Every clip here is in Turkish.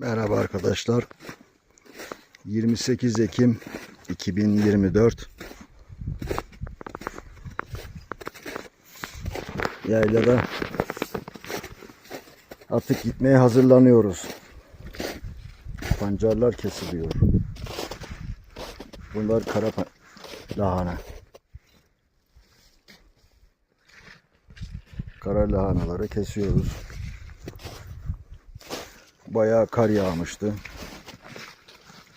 Merhaba arkadaşlar. 28 Ekim 2024 Yaylada artık gitmeye hazırlanıyoruz. Pancarlar kesiliyor. Bunlar kara lahana. Kara lahanaları kesiyoruz. Bayağı kar yağmıştı.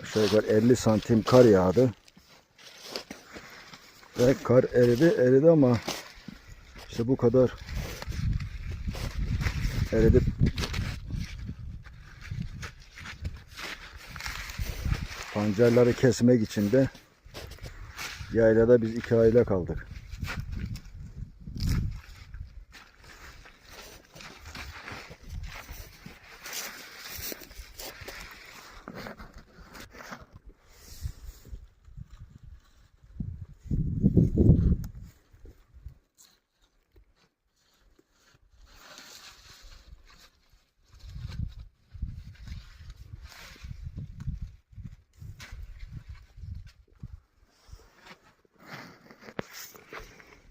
Aşağı yukarı 50 santim kar yağdı. Ve kar eridi, eridi ama işte bu kadar eridip pancarları kesmek için de yaylada biz iki aile kaldık.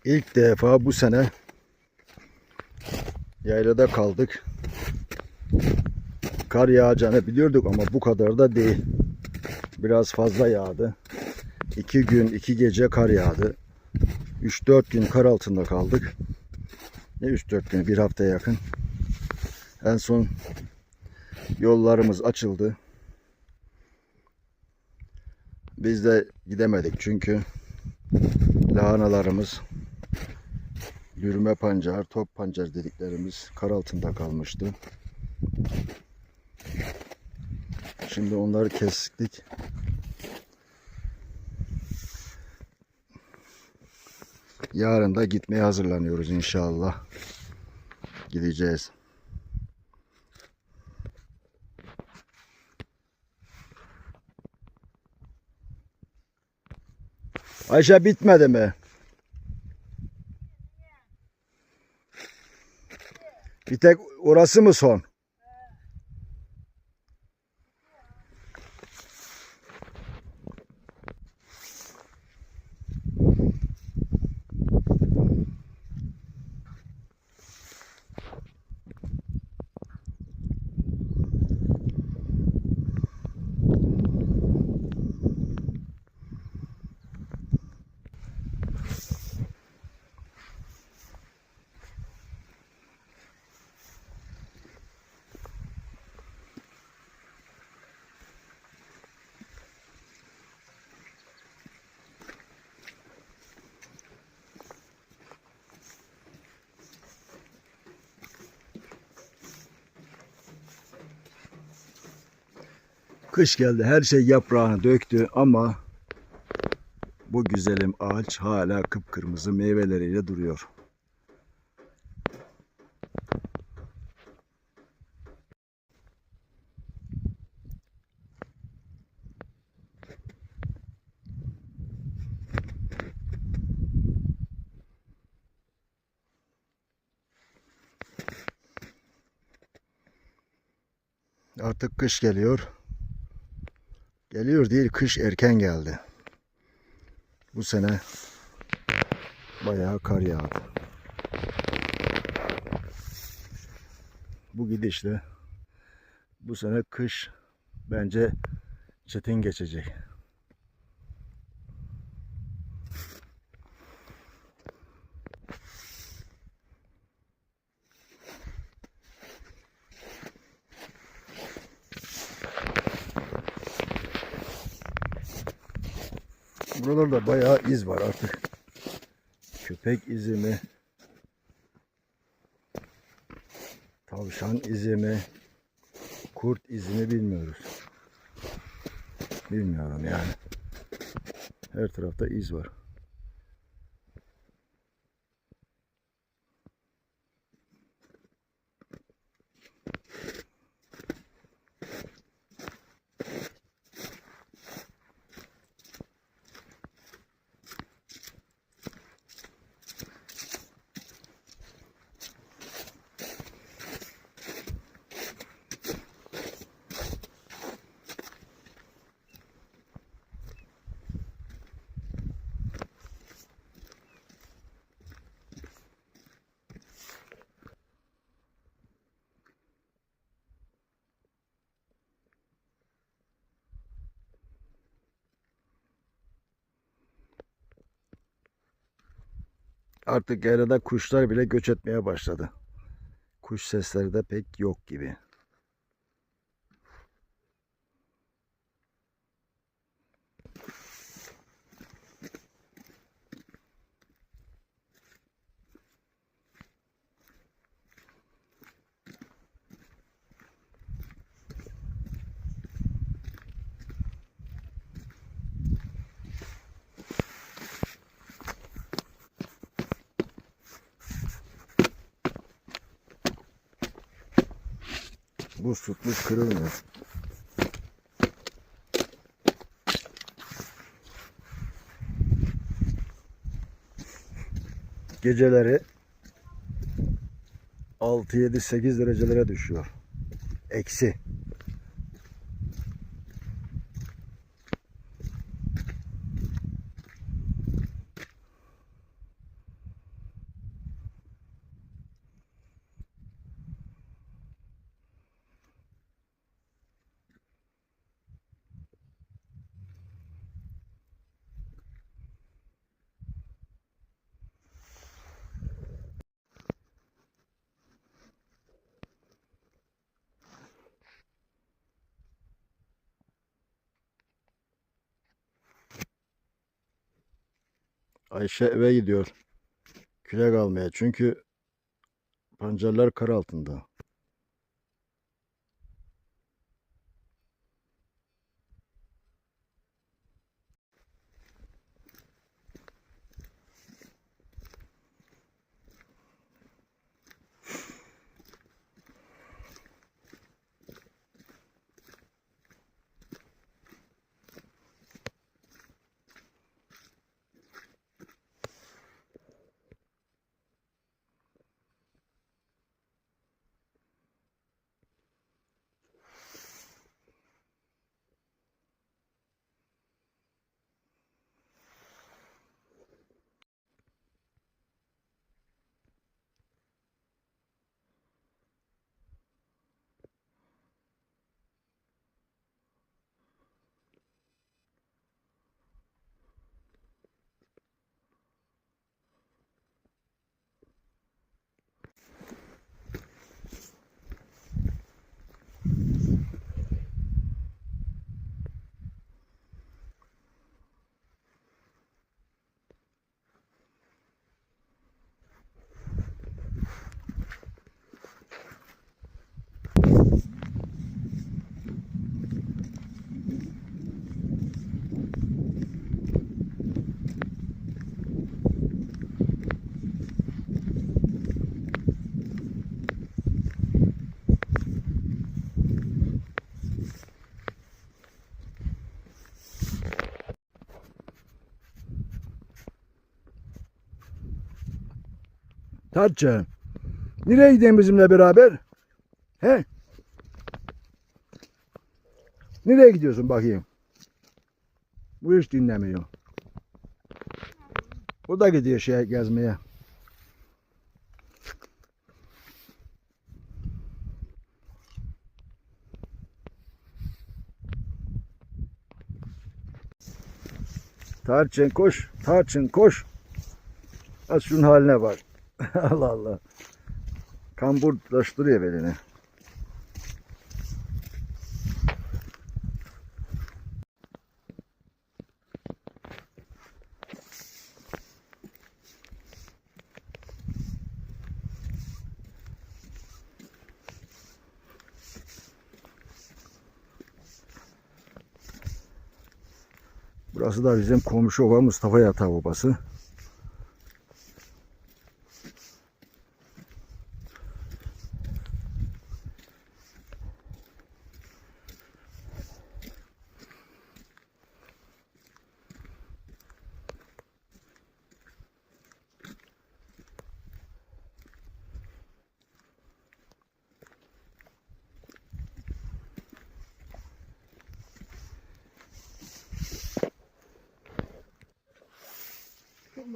İlk defa bu sene yaylada kaldık. Kar yağacağını biliyorduk ama bu kadar da değil. Biraz fazla yağdı. İki gün, iki gece kar yağdı. 3-4 gün kar altında kaldık. Ne 3-4 gün, bir hafta yakın. En son yollarımız açıldı. Biz de gidemedik çünkü lahanalarımız yürüme pancar, top pancar dediklerimiz kar altında kalmıştı. Şimdi onları kestik. Yarın da gitmeye hazırlanıyoruz inşallah. Gideceğiz. Ayşe bitmedi mi? Bir tek orası mı son? Kış geldi. Her şey yaprağını döktü ama bu güzelim ağaç hala kıpkırmızı meyveleriyle duruyor. Artık kış geliyor. Geliyor değil, kış erken geldi. Bu sene bayağı kar yağdı. Bu gidişle bu sene kış bence çetin geçecek. Buralarda bayağı iz var artık. Köpek izi mi? Tavşan izi mi? Kurt izi mi bilmiyoruz. Bilmiyorum yani. Her tarafta iz var. Artık yaylada kuşlar bile göç etmeye başladı. Kuş sesleri de pek yok gibi. Buz tutmuş kırılmıyor. Geceleri 6 7 8 derecelere düşüyor. Eksi. Ayşe eve gidiyor. Kürek almaya. Çünkü pancarlar kar altında. Tatça. Nereye gidelim bizimle beraber? He? Nereye gidiyorsun bakayım? Bu hiç dinlemiyor. O da gidiyor şeye gezmeye. Tarçın koş, tarçın koş. Az şunun haline bak. Allah Allah. Kambur taştırıyor belini. Burası da bizim komşu ova Mustafa Yatağı Obası.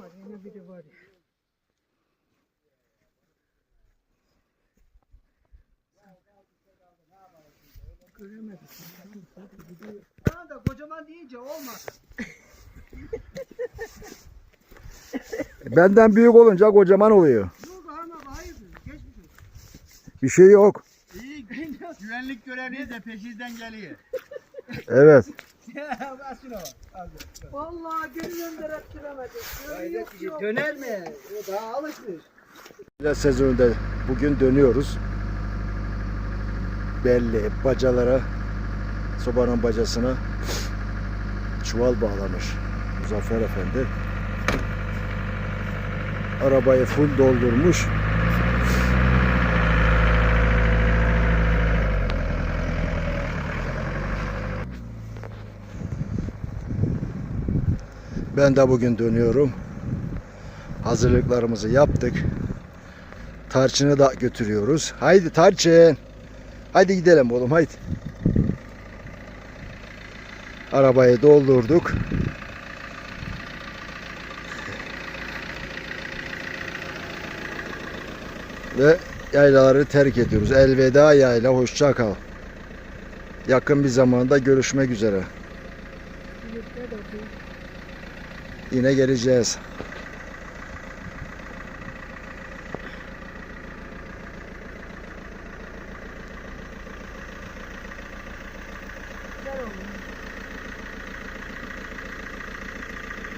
Var? Yine biri var. Göremedik. Bana da kocaman deyince olmadı. Benden büyük olunca kocaman oluyor. Harun abi hayırdır? Geçmiş olsun. Bir şey yok. İyi güvenlik görevliye de peşinizden geliyor. Evet. Vallahi yok yok. Döner mi? O daha alışmış. Yaz sezonunda bugün dönüyoruz. Belli bacalara, sobanın bacasına çuval bağlamış Muzaffer Efendi. Arabayı full doldurmuş. Ben de bugün dönüyorum. Hazırlıklarımızı yaptık. Tarçın'ı da götürüyoruz. Haydi Tarçın. Haydi gidelim oğlum haydi. Arabayı doldurduk. Ve yaylaları terk ediyoruz. Elveda yayla hoşça kal. Yakın bir zamanda görüşmek üzere. Yine geleceğiz.